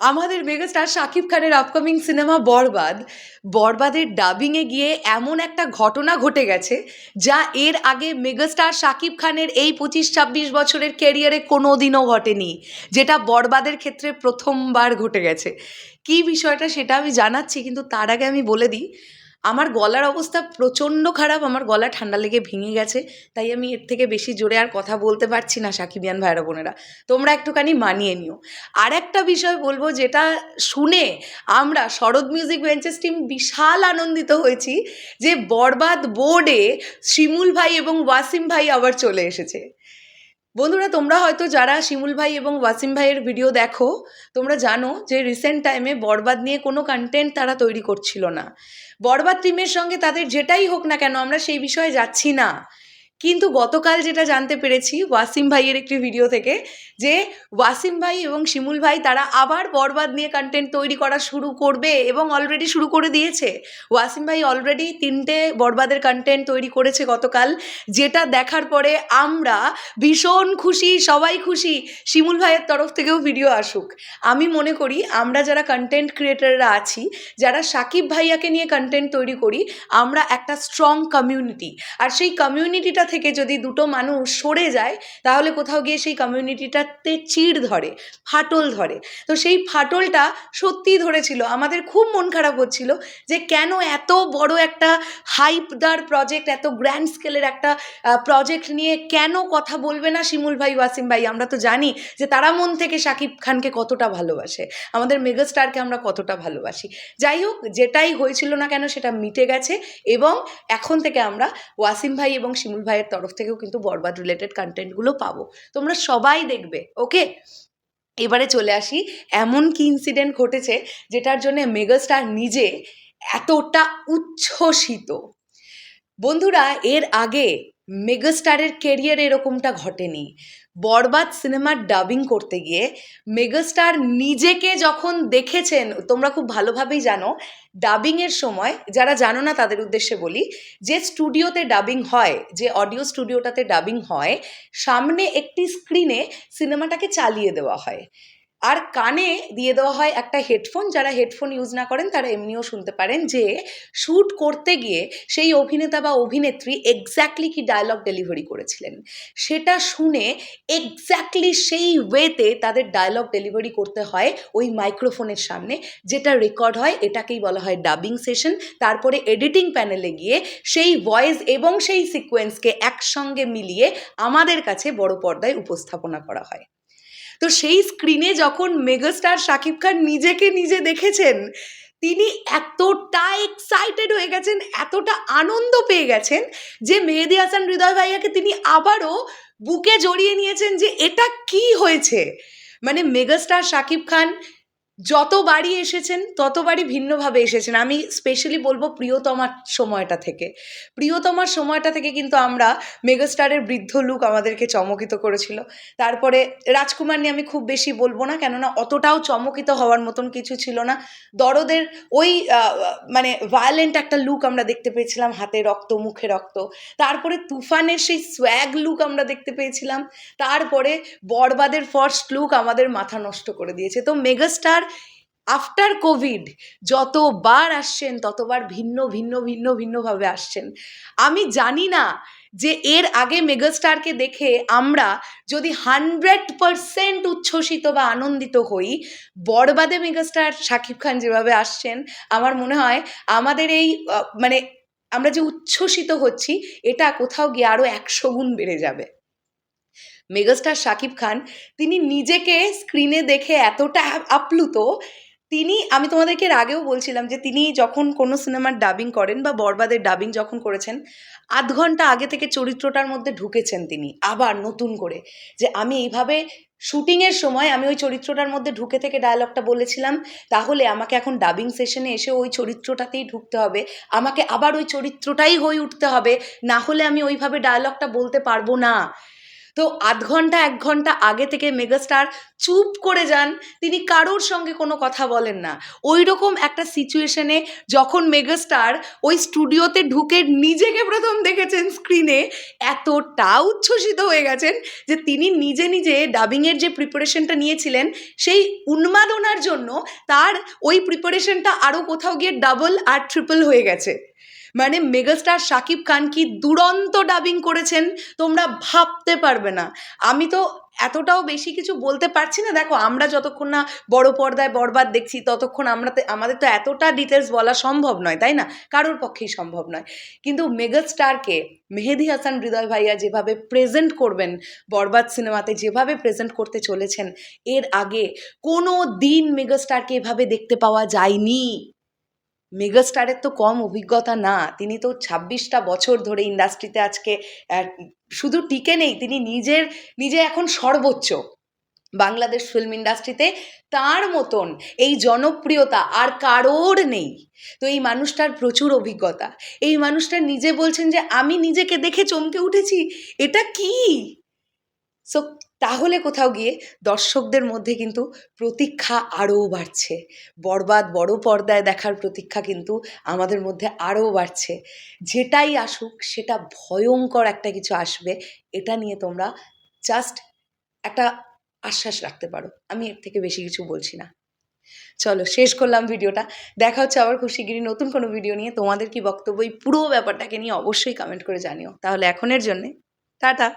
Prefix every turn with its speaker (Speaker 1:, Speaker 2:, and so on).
Speaker 1: আমাদের মেগাস্টার শাকিব খানের upcoming cinema বরবাদ। বরবাদের ডাবিংয়ে গিয়ে এমন একটা ঘটনা ঘটে গেছে, যা এর আগে মেগাস্টার শাকিব খানের এই পঁচিশ ছাব্বিশ বছরের ক্যারিয়ারে কোনো দিনও ঘটেনি, যেটা বরবাদের ক্ষেত্রে প্রথমবার ঘটে গেছে। কি বিষয়টা সেটা আমি জানাচ্ছি, কিন্তু তার আগে আমি বলে দিই আমার গলার অবস্থা প্রচণ্ড খারাপ, আমার গলা ঠান্ডা লেগে ভেঙে গেছে, তাই আমি এর থেকে বেশি জোরে আর কথা বলতে পারছি না সাকিবিয়ান ভাইরা বোনেরা। তোমরা একটুখানি মানিয়ে নিও। আর একটা বিষয় বলব যেটা শুনে আমরা শরৎ মিউজিক ভেঞ্চার্স টিম বিশাল আনন্দিত হয়েছি যে বরবাদ বোর্ডে শিমুল ভাই এবং ওয়াসিম ভাই আবার চলে এসেছে। বন্ধুরা, তোমরা হয়তো যারা শিমুল ভাই এবং ওয়াসিম ভাইয়ের ভিডিও দেখো, তোমরা জানো যে রিসেন্ট টাইমে বরবাদ নিয়ে কোনো কন্টেন্ট তারা তৈরি করছিল না। বরবাদ টিমের সঙ্গে তাদের যেটাই হোক না কেন, আমরা সেই বিষয়ে যাচ্ছি না। কিন্তু গতকাল যেটা জানতে পেরেছি ওয়াসিম ভাইয়ের একটি ভিডিও থেকে যে ওয়াসিম ভাই এবং শিমুল ভাই তারা আবার বরবাদ নিয়ে কন্টেন্ট তৈরি করা শুরু করবে এবং অলরেডি শুরু করে দিয়েছে। ওয়াসিম ভাই অলরেডি তিনটে বরবাদের কন্টেন্ট তৈরি করেছে গতকাল, যেটা দেখার পরে আমরা ভীষণ খুশি, সবাই খুশি শিমুল ভাইয়ের তরফ থেকেও ভিডিও আসুক। আমি মনে করি আমরা যারা কন্টেন্ট ক্রিয়েটাররা আছি, যারা সাকিব ভাইয়াকে নিয়ে কন্টেন্ট তৈরি করি, আমরা একটা স্ট্রং কমিউনিটি আর সেই কমিউনিটিটা থেকে যদি দুটো মানুষ সরে যায়, তাহলে কোথাও গিয়ে সেই কমিউনিটিটাতে চিড় ধরে, ফাটল ধরে। তো সেই ফাটলটা সত্যিই ধরেছিল। আমাদের খুব মন খারাপ হচ্ছিল যে কেন এত বড় একটা হাইপদার প্রজেক্ট এত গ্র্যান্ড স্কেলের একটা প্রজেক্ট নিয়ে কেন কথা বলবে না শিমুল ভাই, ওয়াসিম ভাই? আমরা তো জানি যে তারা মন থেকে শাকিব খানকে কতটা ভালোবাসে। আমাদের মেগাস্টারকে আমরা কতটা ভালোবাসি। যাই হোক, যেটাই হয়েছিল না কেন সেটা মিটে গেছে এবং এখন থেকে আমরা ওয়াসিম ভাই এবং শিমুল ভাইয়ের তরফ থেকেও কিন্তু বরবাদ রিলেটেড কন্টেন্টগুলো পাবো। তোমরা সবাই দেখবে ওকে এবারে চলে আসি, এমন কি ইনসিডেন্ট ঘটেছে যেটার জন্য মেগাস্টার নিজে এতটা উচ্ছ্বসিত। বন্ধুরা, এর আগে মেগাস্টারের কেরিয়ারে এরকমটা ঘটেনি। বরবাদ সিনেমার ডাবিং করতে গিয়ে মেগাস্টার নিজেকে যখন দেখেছেন, তোমরা খুব ভালোভাবেই জানো, ডাবিংয়ের সময়, যারা জানো না তাদের উদ্দেশ্যে বলি, যে স্টুডিওতে ডাবিং হয়, যে অডিও স্টুডিওটাতে ডাবিং হয়, সামনে একটি স্ক্রিনে সিনেমাটাকে চালিয়ে দেওয়া হয়। আর কানে দিয়ে দেওয়া হয় একটা হেডফোন, যারা হেডফোন ইউজ না করেন তারা এমনিও শুনতে পারেন যে শ্যুট করতে গিয়ে সেই অভিনেতা বা অভিনেত্রী এক্স্যাক্টলি কি ডায়লগ ডেলিভারি করেছিলেন। সেটা শুনে এক্স্যাক্টলি সেই ওয়েতে তাদের ডায়লগ ডেলিভারি করতে হয় ওই মাইক্রোফোনের সামনে, যেটা রেকর্ড হয়, এটাকেই বলা হয় ডাবিং সেশন তারপরে এডিটিং প্যানেলে গিয়ে সেই ভয়েস এবং সেই সিকোয়েন্সকে একসঙ্গে মিলিয়ে আমাদের কাছে বড় পর্দায় উপস্থাপনা করা হয়। তো সেই স্ক্রিনে যখন মেগাস্টার শাকিব খান নিজেকে নিজে দেখেছেন, তিনি এতটা এক্সাইটেড হয়ে গেছেন, এতটা আনন্দ পেয়ে গেছেন যে মেহেদি হাসান হৃদয় ভাইয়াকে তিনি আবারও বুকে জড়িয়ে নিয়েছেন যে এটা কি হয়েছে? মানে মেগাস্টার শাকিব খান যতবারই এসেছেন ততবারই ভিন্নভাবে এসেছেন। আমি স্পেশালি বলব প্রিয়তমার সময়টা থেকে। প্রিয়তমার সময়টা থেকে কিন্তু আমরা মেগাস্টারের বৃদ্ধ লুক আমাদেরকে চমকিত করেছিল। তারপরে রাজকুমার নিয়ে আমি খুব বেশি বলব না, কেননা অতটাও চমকিত হওয়ার মতন কিছু ছিল না। দরদের ওই মানে ভায়োলেন্ট একটা লুক আমরা দেখতে পেয়েছিলাম, হাতে রক্ত, মুখে রক্ত। তারপরে তুফানের সেই সোয়াগ লুক আমরা দেখতে পেয়েছিলাম। তারপরে বরবাদের ফার্স্ট লুক আমাদের মাথা নষ্ট করে দিয়েছে। তো মেগাস্টার আফটার কোভিড যতবার আসছেন, ততবার ভিন্ন ভিন্ন ভিন্ন, ভিন্নভাবে আসছেন। আমি জানি না যে এর আগে মেগাস্টারকে দেখে আমরা যদি হান্ড্রেড পারসেন্ট উচ্ছ্বসিত বা আনন্দিত হই, বরবাদে মেগাস্টার শাকিব খান যেভাবে আসছেন, আমার মনে হয় আমাদের এই মানে আমরা যে উচ্ছ্বসিত হচ্ছি, এটা কোথাও গিয়ে আরও একশো গুণ বেড়ে যাবে। মেগাস্টার শাকিব খান, তিনি নিজেকে স্ক্রিনে দেখে এতটা আপ্লুত, তিনি, আমি তোমাদেরকে আগেও বলছিলাম যে তিনি যখন কোনো সিনেমার ডাবিং করেন বা বরবাদের ডাবিং যখন করেছেন, আধ ঘণ্টা আগে থেকে চরিত্রটার মধ্যে ঢুকেছেন তিনি, আবার নতুন করে, যে আমি এইভাবে শুটিংয়ের সময় আমি ওই চরিত্রটার মধ্যে ঢুকে থেকে ডায়লগটা বলেছিলাম, তাহলে আমাকে এখন ডাবিং সেশনে এসে ওই চরিত্রটাতেই ঢুকতে হবে, আমাকে আবার ওই চরিত্রটাই হয়ে উঠতে হবে, না হলে আমি ওইভাবে ডায়লগটা বলতে পারব না। তো আধ ঘণ্টা, এক ঘণ্টা আগে থেকে মেগাস্টার চুপ করে যান। তিনি কারোর সঙ্গে কোনো কথা বলেন না। ওই রকম একটা সিচুয়েশনে যখন মেগাস্টার ওই স্টুডিওতে ঢুকে নিজেকে প্রথম দেখেছেন স্ক্রিনে এতটা উচ্ছ্বসিত হয়ে গেছেন যে তিনি নিজে নিজে ডাবিংয়ের যে প্রিপারেশনটা নিয়েছিলেন, সেই উন্মাদনার জন্য তার ওই প্রিপারেশনটা আরও কোথাও গিয়ে ডাবল আর ট্রিপল হয়ে গেছে। মানে মেগাস্টার শাকিব খান কি দুরন্ত ডাবিং করেছেন তোমরা ভাবতে পারবে না। আমি তো এতটাও বেশি কিছু বলতে পারছি না। দেখো, আমরা যতক্ষণ না বড় পর্দায় বরবাদ দেখছি, ততক্ষণ আমরা আমাদের তো এতটা ডিটেলস বলা সম্ভব নয়, তাই না? কারোর পক্ষেই সম্ভব নয়। কিন্তু মেগাস্টারকে, মেহেদি হাসান, হৃদয় ভাইয়া যেভাবে প্রেজেন্ট করবেন বরবাদ সিনেমাতে, যেভাবে প্রেজেন্ট করতে চলেছেন, এর আগে কোনো দিন মেগাস্টারকে এভাবে দেখতে পাওয়া যায়নি। মেগাস্টারের তো কম অভিজ্ঞতা না, তিনি তো ছাব্বিশটা বছর ধরে ইন্ডাস্ট্রিতে আজকে শুধু টিকে নেই, তিনি নিজের, নিজে এখন সর্বোচ্চ বাংলাদেশ ফিল্ম ইন্ডাস্ট্রিতে তার মতন এই জনপ্রিয়তা আর কারোর নেই। তো এই মানুষটার প্রচুর অভিজ্ঞতা। এই মানুষটা নিজে বলছেন যে, আমি নিজেকে দেখে চমকে উঠেছি, এটা কি? সো তাহলে কোথাও গিয়ে দর্শকদের মধ্যে কিন্তু প্রতীক্ষা আরও বাড়ছে। বরবাদ বড় পর্দায় দেখার প্রতীক্ষা কিন্তু আমাদের মধ্যে আরও বাড়ছে। যেটাই আসুক, সেটা ভয়ঙ্কর একটা কিছু আসবে, এটা নিয়ে তোমরা জাস্ট একটা আশ্বাস রাখতে পারো। আমি এর থেকে বেশি কিছু বলছি না। চলো, শেষ করলাম ভিডিওটা। দেখা হচ্ছে আবার খুশিগিরি নতুন কোনো ভিডিও নিয়ে। তোমাদের কি বক্তব্য এই পুরো ব্যাপারটাকে নিয়ে অবশ্যই কমেন্ট করে জানিও। তাহলে এখনের জন্যে, টাটা!